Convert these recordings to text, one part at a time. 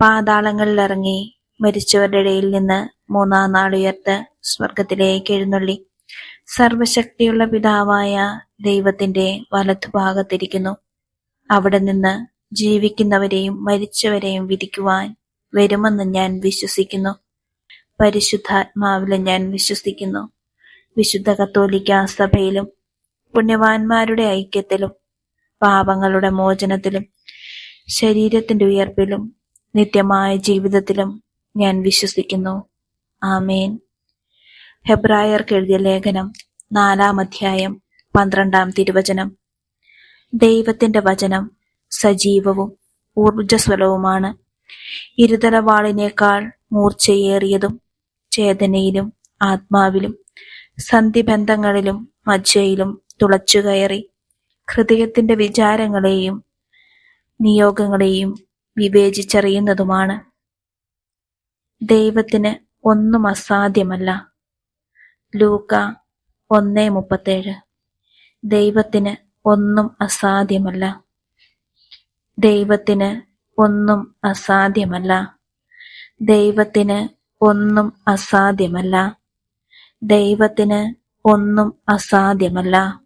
പാതാളങ്ങളിലിറങ്ങി മരിച്ചവരുടെ ഇടയിൽ നിന്ന് മൂന്നാം നാൾ ഉയർത്ത് സ്വർഗത്തിലേക്ക് എഴുന്നള്ളി. സർവശക്തിയുള്ള പിതാവായ ദൈവത്തിന്റെ വലതുഭാഗത്തിരിക്കുന്നു അവിടെ നിന്ന് ജീവിക്കുന്നവരെയും മരിച്ചവരെയും വിധിക്കുവാൻ വരുമെന്ന് ഞാൻ വിശ്വസിക്കുന്നു. പരിശുദ്ധാത്മാവിലും ഞാൻ വിശ്വസിക്കുന്നു. വിശുദ്ധ കത്തോലിക്ക സഭയിലും പുണ്യവാന്മാരുടെ ഐക്യത്തിലും പാപങ്ങളുടെ മോചനത്തിലും ശരീരത്തിന്റെ ഉയർപ്പിലും നിത്യമായ ജീവിതത്തിലും ഞാൻ വിശ്വസിക്കുന്നു. ആമേൻ. ഹെബ്രായർക്ക് എഴുതിയ ലേഖനം നാലാം അധ്യായം പന്ത്രണ്ടാം തിരുവചനം. ദൈവത്തിന്റെ വചനം സജീവവും ഊർജസ്വലവുമാണ് ഇരുതലവാളിനേക്കാൾ മൂർച്ചയേറിയതും ചേതനയിലും ആത്മാവിലും സന്ധിബന്ധങ്ങളിലും മജ്ജയിലും തുളച്ചുകയറി ഹൃദയത്തിന്റെ വിചാരങ്ങളെയും നിയോഗങ്ങളെയും വിവേചിച്ചറിയുന്നതുമാണ്. ദൈവത്തിന് ഒന്നും അസാധ്യമല്ല. ലൂക്ക ഒന്നേ മുപ്പത്തേഴ്. ദൈവത്തിന് ഒന്നും അസാധ്യമല്ല. ദൈവത്തിന് ഒന്നും അസാധ്യമല്ല. ദൈവത്തിന് ഒന്നും അസാധ്യമല്ല. ദൈവത്തിന് ഒന്നും അസാധ്യമല്ല.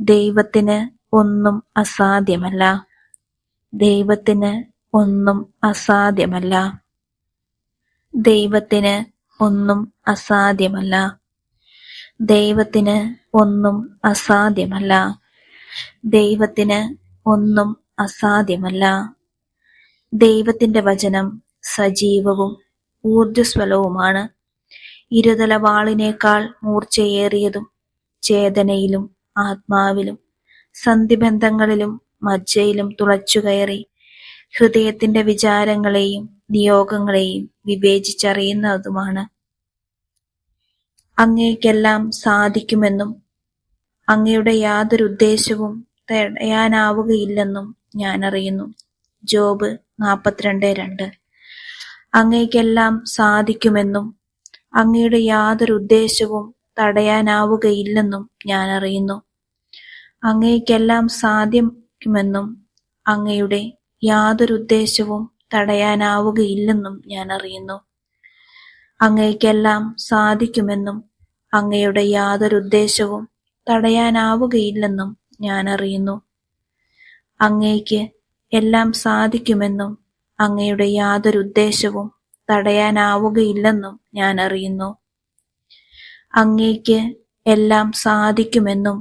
ദൈവത്തിന് ഒന്നും അസാധ്യമല്ല. ദൈവത്തിന് ഒന്നും അസാധ്യമല്ല. ദൈവത്തിന് ഒന്നും അസാധ്യമല്ല. ദൈവത്തിന് ഒന്നും അസാധ്യമല്ല. ദൈവത്തിന് ഒന്നും അസാധ്യമല്ല. ദൈവത്തിന്റെ വചനം സജീവവും ഊർജസ്വലവുമാണ് ഇരുതല വാളിനേക്കാൾ മൂർച്ചയേറിയതും ചേതനയിലും ആത്മാവിലും സന്ധിബന്ധങ്ങളിലും മജ്ജയിലും തുളച്ചുകയറി ഹൃദയത്തിന്റെ വിചാരങ്ങളെയും നിയോഗങ്ങളെയും വിവേചിച്ചറിയുന്നതുമാണ്. അങ്ങേക്കെല്ലാം സാധിക്കുമെന്നും അങ്ങയുടെ യാതൊരു ഉദ്ദേശവും തടയാനാവുകയില്ലെന്നും ഞാൻ അറിയുന്നു ജോബ് നാൽപ്പത്തിരണ്ട് രണ്ട്. അങ്ങേക്കെല്ലാം സാധിക്കുമെന്നും അങ്ങയുടെ യാതൊരു ഉദ്ദേശവും തടയാനാവുകയില്ലെന്നും ഞാൻ അറിയുന്നു അങ്ങേക്കെല്ലാം സാധ്യമെന്നും അങ്ങയുടെ യാതൊരു ഉദ്ദേശവും തടയാനാവുകയില്ലെന്നും ഞാൻ അറിയുന്നു അങ്ങയ്ക്കെല്ലാം സാധിക്കുമെന്നും അങ്ങയുടെ യാതൊരു ഉദ്ദേശവും തടയാനാവുകയില്ലെന്നും ഞാൻ അറിയുന്നു അങ്ങയ്ക്ക് എല്ലാം സാധിക്കുമെന്നും അങ്ങയുടെ യാതൊരു ഉദ്ദേശവും തടയാനാവുകയില്ലെന്നും ഞാൻ അറിയുന്നു അങ്ങയ്ക്ക് എല്ലാം സാധിക്കുമെന്നും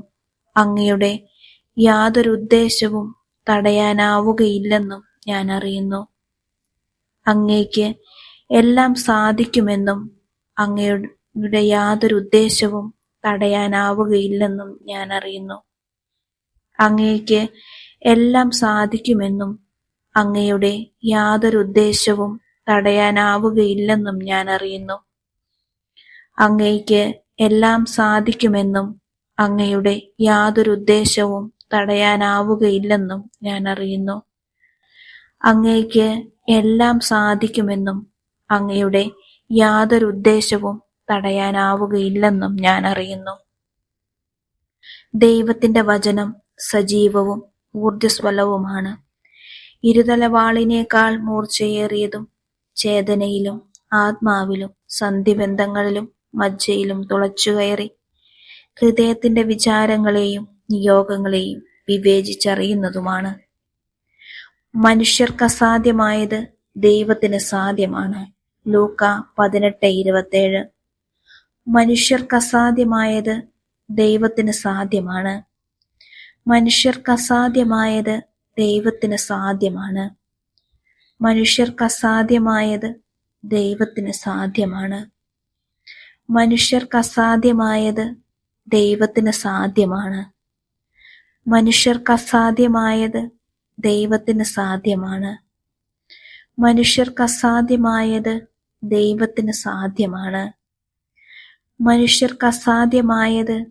അങ്ങയുടെ യാതൊരു ഉദ്ദേശവും തടയാനാവുകയില്ലെന്നും ഞാൻ അറിയുന്നു അങ്ങേക്ക് എല്ലാം സാധിക്കുമെന്നും അങ്ങയുടെ യാതൊരു ഉദ്ദേശവും തടയാനാവുകയില്ലെന്നും ഞാൻ അറിയുന്നു അങ്ങേക്ക് എല്ലാം സാധിക്കുമെന്നും അങ്ങയുടെ യാതൊരു ഉദ്ദേശവും തടയാനാവുകയില്ലെന്നും ഞാൻ അറിയുന്നു അങ്ങേക്ക് എല്ലാം സാധിക്കുമെന്നും അങ്ങയുടെ യാതൊരു ഉദ്ദേശവും തടയാനാവുകയില്ലെന്നും ഞാൻ അറിയുന്നു അങ്ങേക്ക് എല്ലാം സാധിക്കുമെന്നും അങ്ങയുടെ യാതൊരു ഉദ്ദേശവും തടയാനാവുകയില്ലെന്നും ഞാൻ അറിയുന്നു ദൈവത്തിന്റെ വചനം സജീവവും ഊർജസ്വലവുമാണ് ഇരുതലവാളിനേക്കാൾ മൂർച്ചയേറിയതും ചേതനയിലും ആത്മാവിലും സന്ധിബന്ധങ്ങളിലും മജ്ജയിലും തുളച്ചുകയറി ഹൃദയത്തിന്റെ വിചാരങ്ങളെയും നിയോഗങ്ങളെയും വിവേചിച്ചറിയുന്നതുമാണ്. മനുഷ്യർക്ക് അസാധ്യമായത് ദൈവത്തിന് സാധ്യമാണ്. ലൂക്ക പതിനെട്ട് ഇരുപത്തേഴ്. മനുഷ്യർക്കസാധ്യമായത് ദൈവത്തിന് സാധ്യമാണ്. മനുഷ്യർക്ക് അസാധ്യമായത് ദൈവത്തിന് സാധ്യമാണ്. മനുഷ്യർക്ക് അസാധ്യമായത് ദൈവത്തിന് സാധ്യമാണ്. മനുഷ്യർക്ക് അസാധ്യമായത് ദൈവത്തിന് സാധ്യമാണ്. മനുഷ്യർക്കസാധ്യമായത് ദൈവത്തിന് സാധ്യമാണ്. മനുഷ്യർക്ക് അസാധ്യമായത് ദൈവത്തിന് സാധ്യമാണ്. മനുഷ്യർക്ക് അസാധ്യമായത്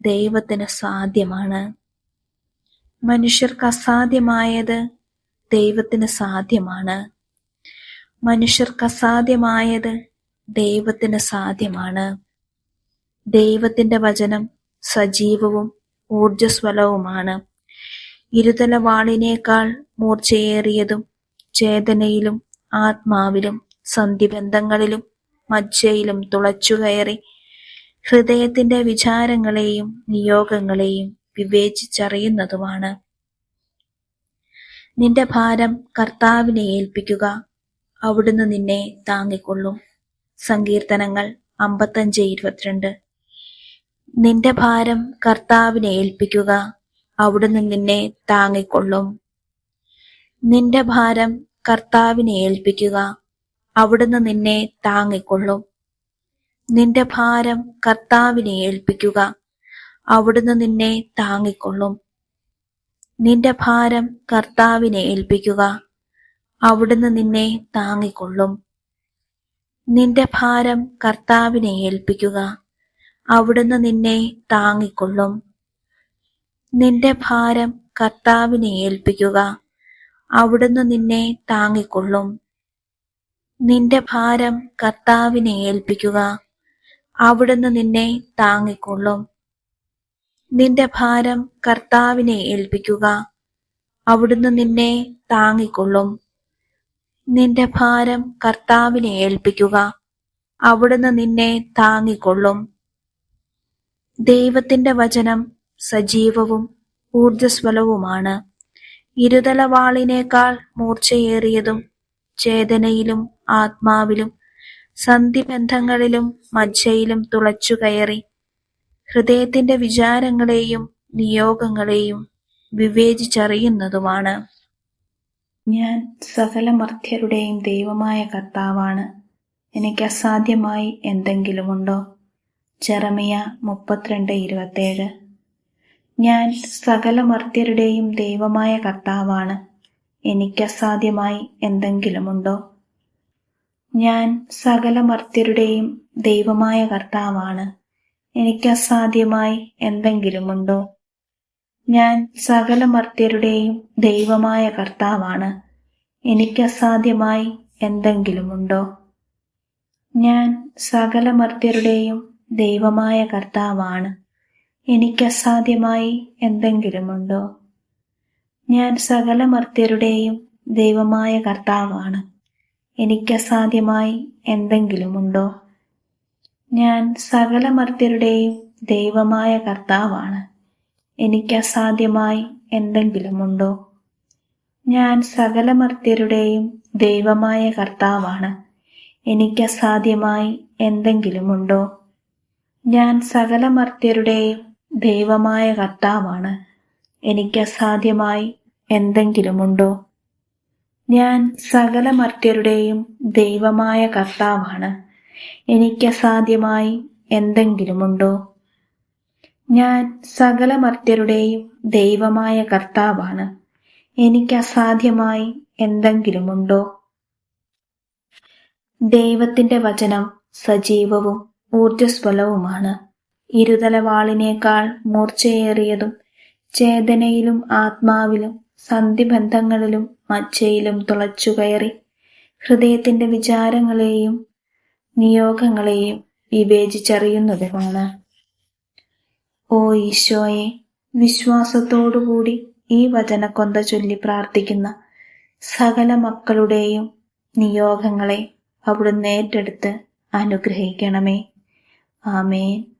ദൈവത്തിന് സാധ്യമാണ്. മനുഷ്യർക്ക് അസാധ്യമായത് ദൈവത്തിന് സാധ്യമാണ്. മനുഷ്യർക്ക് അസാധ്യമായത് ദൈവത്തിന് സാധ്യമാണ്. ദൈവത്തിന്റെ വചനം സജീവവും ഊർജസ്വലവുമാണ് ഇരുതലവാളിനേക്കാൾ മൂർച്ചയേറിയതും ചേതനയിലും ആത്മാവിലും സന്ധിബന്ധങ്ങളിലും മജ്ജയിലും തുളച്ചുകയറി ഹൃദയത്തിന്റെ വിചാരങ്ങളെയും നിയോഗങ്ങളെയും വിവേചിച്ചറിയുന്നതുമാണ്. നിന്റെ ഭാരം കർത്താവിനെ ഏൽപ്പിക്കുക അവിടുന്ന് നിന്നെ താങ്ങിക്കൊള്ളും. സങ്കീർത്തനങ്ങൾ അമ്പത്തഞ്ച് ഇരുപത്തിരണ്ട്. നിന്റെ ഭാരം കർത്താവിനെ ഏൽപ്പിക്കുക അവിടുന്ന് നിന്നെ താങ്ങിക്കൊള്ളും. നിന്റെ ഭാരം കർത്താവിനെ ഏൽപ്പിക്കുക അവിടുന്ന് നിന്നെ താങ്ങിക്കൊള്ളും. നിന്റെ ഭാരം കർത്താവിനെ ഏൽപ്പിക്കുക അവിടുന്ന് നിന്നെ താങ്ങിക്കൊള്ളും. നിന്റെ ഭാരം കർത്താവിനെ ഏൽപ്പിക്കുക അവിടുന്ന് നിന്നെ താങ്ങിക്കൊള്ളും. നിന്റെ ഭാരം കർത്താവിനെ ഏൽപ്പിക്കുക അവിടുന്ന് നിന്നെ താങ്ങിക്കൊള്ളും. നിന്റെ ഭാരം കർത്താവിനെ ഏൽപ്പിക്കുക. അവിടുന്ന് നിന്നെ താങ്ങിക്കൊള്ളും. നിന്റെ ഭാരം കർത്താവിനെ ഏൽപ്പിക്കുക. അവിടുന്ന് നിന്നെ താങ്ങിക്കൊള്ളും. നിന്റെ ഭാരം കർത്താവിനെ ഏൽപ്പിക്കുക. അവിടുന്ന് നിന്നെ താങ്ങിക്കൊള്ളും. നിന്റെ ഭാരം കർത്താവിനെ ഏൽപ്പിക്കുക. അവിടുന്ന് നിന്നെ താങ്ങിക്കൊള്ളും. ദൈവത്തിന്റെ വചനം സജീവവും ഊർജസ്വലവുമാണ് ഇരുതലവാളിനേക്കാൾ മൂർച്ചയേറിയതും ചേതനയിലും ആത്മാവിലും സന്ധിബന്ധങ്ങളിലും മജ്ജയിലും തുളച്ചു കയറി ഹൃദയത്തിന്റെ വിചാരങ്ങളെയും നിയോഗങ്ങളെയും വിവേചിച്ചറിയുന്നതുമാണ്. ഞാൻ സകല മർത്യരുടെയും ദൈവമായ കർത്താവാണ്. എനിക്ക് അസാധ്യമായി എന്തെങ്കിലുമുണ്ടോ? ചെറമിയ മുപ്പത്തിരണ്ട് ഇരുപത്തേഴ് ഞാൻ സകല മർത്യരുടെയും ദൈവമായ കർത്താവാണ്. എനിക്കസാധ്യമായി എന്തെങ്കിലുമുണ്ടോ? ഞാൻ സകല മർത്യരുടെയും ദൈവമായ കർത്താവാണ്. എനിക്കസാധ്യമായി എന്തെങ്കിലുമുണ്ടോ? ഞാൻ സകല മർത്യരുടെയും ദൈവമായ കർത്താവാണ്. എനിക്കസാധ്യമായി എന്തെങ്കിലുമുണ്ടോ? ഞാൻ സകല മർത്യരുടെയും ദൈവമായ കർത്താവാണ്. എനിക്ക് അസാധ്യമായി എന്തെങ്കിലുമുണ്ടോ? ഞാൻ സകല മർത്യരുടെയും ദൈവമായ കർത്താവാണ്. എനിക്ക് അസാധ്യമായി എന്തെങ്കിലുമുണ്ടോ? ഞാൻ സകല മർത്യരുടെയും ദൈവമായ കർത്താവാണ്. എനിക്ക് അസാധ്യമായി എന്തെങ്കിലുമുണ്ടോ? ഞാൻ സകല മർത്യരുടെയും ദൈവമായ കർത്താവാണ്. എനിക്ക് അസാധ്യമായി എന്തെങ്കിലുമുണ്ടോ? ഞാൻ സകല മർത്യരുടെയും ദൈവമായ കർത്താവാണ്. എനിക്ക് അസാധ്യമായി എന്തെങ്കിലുമുണ്ടോ? ഞാൻ സകല മർത്യരുടെയും ദൈവമായ കർത്താവാണ്. എനിക്ക് അസാധ്യമായി എന്തെങ്കിലുമുണ്ടോ? ഞാൻ സകല മർത്യരുടെയും ദൈവമായ കർത്താവാണ്. എനിക്ക് അസാധ്യമായി എന്തെങ്കിലുമുണ്ടോ? ദൈവത്തിന്റെ വചനം സജീവവും ഊർജസ്വലവുമാണ് ഇരുതലവാളിനേക്കാൾ മൂർച്ചയേറിയതും ചേതനയിലും ആത്മാവിലും സന്ധിബന്ധങ്ങളിലും മജ്ജയിലും തുളച്ചുകയറി ഹൃദയത്തിന്റെ വിചാരങ്ങളെയും നിയോഗങ്ങളെയും വിവേചിച്ചറിയുന്നതുമാണ് ഓ ഈശോയെ വിശ്വാസത്തോടുകൂടി ഈ വചനക്കൊന്ത ചൊല്ലി പ്രാർത്ഥിക്കുന്ന സകല മക്കളുടെയും നിയോഗങ്ങളെ അവിടുന്ന് ഏറ്റെടുത്ത് അനുഗ്രഹിക്കണമേ. ആമേൻ